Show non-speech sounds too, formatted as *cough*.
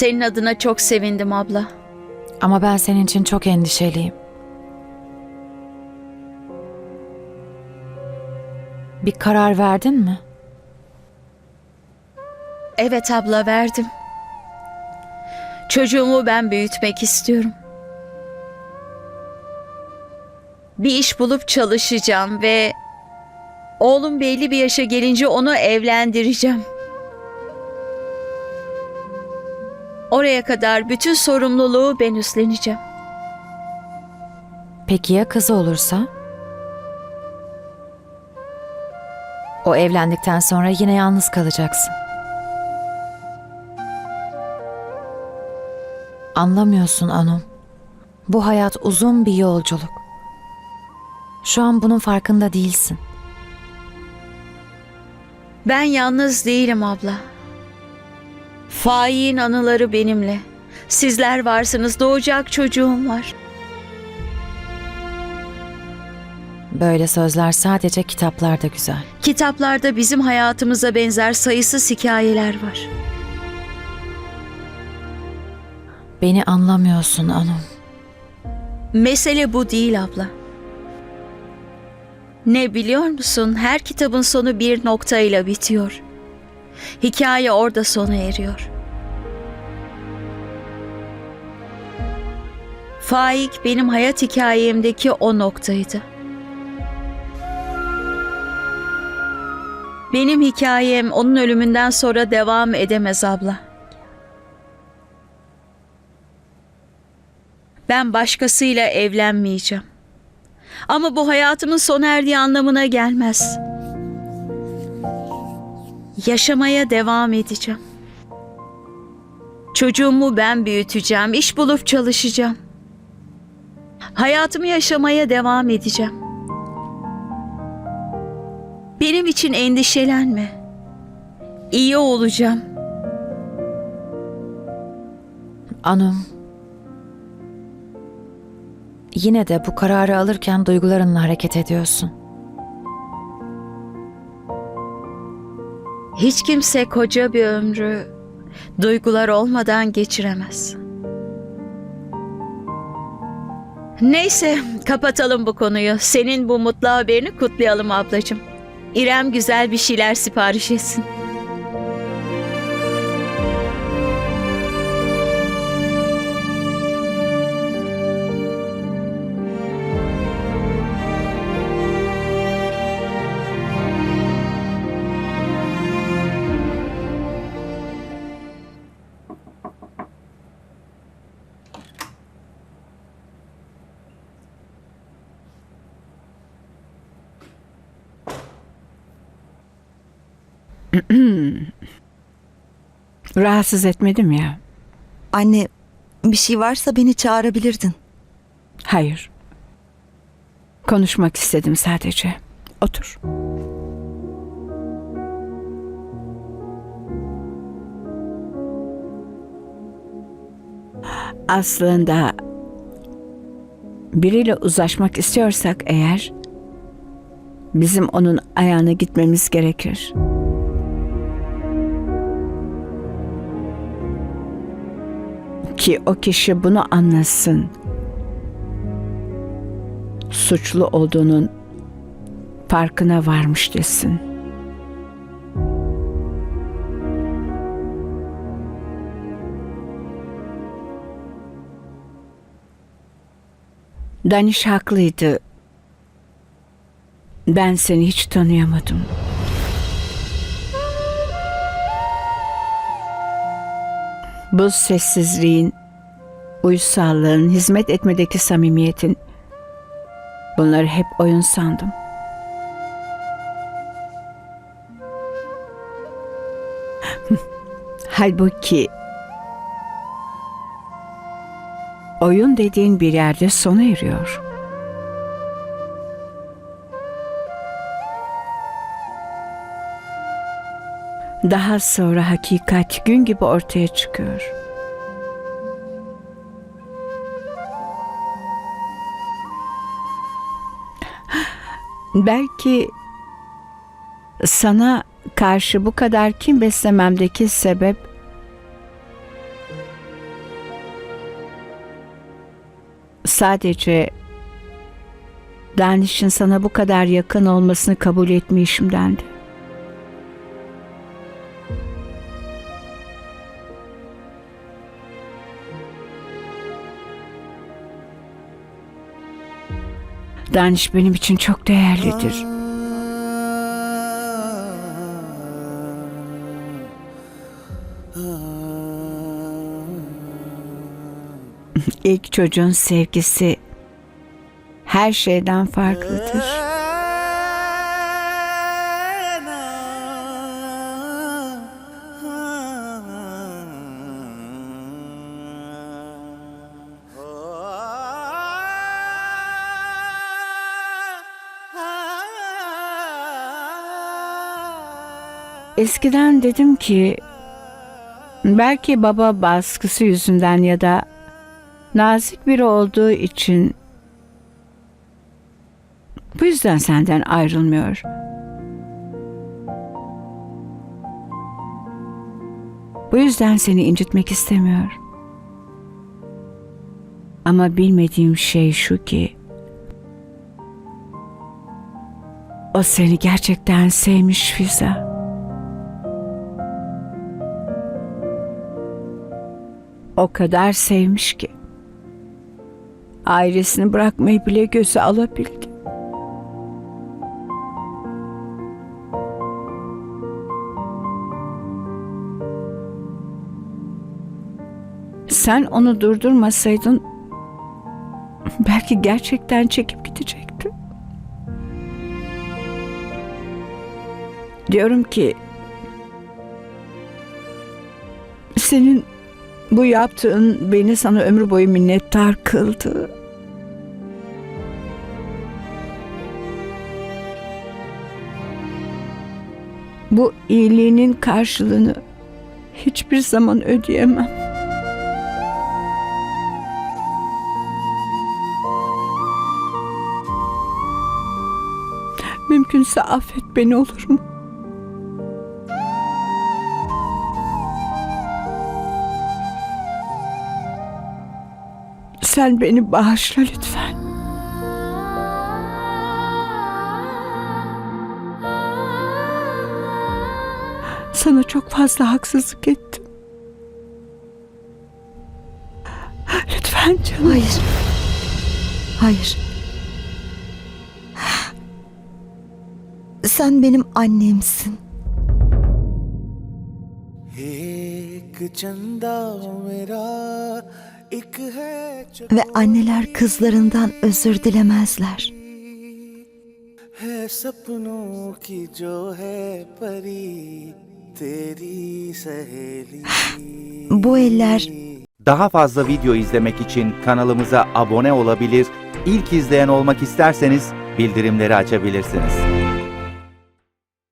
Senin adına çok sevindim abla. Ama ben senin için çok endişeliyim. Bir karar verdin mi? Evet abla verdim. Çocuğumu ben büyütmek istiyorum. Bir iş bulup çalışacağım ve oğlum belli bir yaşa gelince onu evlendireceğim. Oraya kadar bütün sorumluluğu ben üstleneceğim. Peki ya kızı olursa? O evlendikten sonra yine yalnız kalacaksın. Anlamıyorsun Anum. Bu hayat uzun bir yolculuk. Şu an bunun farkında değilsin. Ben yalnız değilim abla. Faik'in anıları benimle. Sizler varsınız, doğacak çocuğum var. Böyle sözler sadece kitaplarda güzel. Kitaplarda bizim hayatımıza benzer sayısız hikayeler var. Beni anlamıyorsun Anum. Mesele bu değil abla. Ne biliyor musun? Her kitabın sonu bir noktayla bitiyor. Hikaye orada sona eriyor. Faik benim hayat hikayemdeki o noktaydı. Benim hikayem onun ölümünden sonra devam edemez abla. Ben başkasıyla evlenmeyeceğim. Ama bu hayatımın sona erdiği anlamına gelmez. Yaşamaya devam edeceğim. Çocuğumu ben büyüteceğim, iş bulup çalışacağım. Hayatımı yaşamaya devam edeceğim. Benim için endişelenme. İyi olacağım. Anum. Yine de bu kararı alırken duygularınla hareket ediyorsun. Hiç kimse koca bir ömrü duygular olmadan geçiremez. Neyse, kapatalım bu konuyu. Senin bu mutlu haberini kutlayalım ablacığım. İrem güzel bir şeyler sipariş etsin. *clears throat* Rahatsız etmedim ya. Anne, bir şey varsa beni çağırabilirdin. Hayır. Konuşmak istedim sadece. Otur. Aslında biriyle uzlaşmak istiyorsak eğer bizim onun ayağına gitmemiz gerekir. Ki o kişi bunu anlasın. Suçlu olduğunun farkına varmış desin. Daniş haklıydı. Ben seni hiç tanıyamadım. Bu sessizliğin, uysallığın, hizmet etmedeki samimiyetin bunları hep oyun sandım. *laughs* Halbuki oyun dediğin bir yerde sona eriyor. Daha sonra hakikat gün gibi ortaya çıkıyor. Belki sana karşı bu kadar kin beslememdeki sebep sadece Daniş'in sana bu kadar yakın olmasını kabul etmeyişimdendi. Daniş benim için çok değerlidir. İlk çocuğun sevgisi her şeyden farklıdır. Eskiden dedim ki belki baba baskısı yüzünden ya da nazik biri olduğu için bu yüzden senden ayrılmıyor. Bu yüzden seni incitmek istemiyor. Ama bilmediğim şey şu ki o seni gerçekten sevmiş Fiza. O kadar sevmiş ki ailesini bırakmayı bile göze alabildi. Sen onu durdurmasaydın belki gerçekten çekip gidecekti. Diyorum ki senin bu yaptığın beni sana ömür boyu minnettar kıldı. Bu iyiliğinin karşılığını hiçbir zaman ödeyemem. Mümkünse affet beni olur mu? Sen beni bağışla lütfen. Sana çok fazla haksızlık ettim. Lütfen canım. Hayır. Hayır. Sen benim annemsin. एक चंदा मेरा एक है ve anneler kızlarından özür dilemezler. *sighs* Bu eller Daha fazla video izlemek için kanalımıza abone olabilir, ilk izleyen olmak isterseniz bildirimleri açabilirsiniz.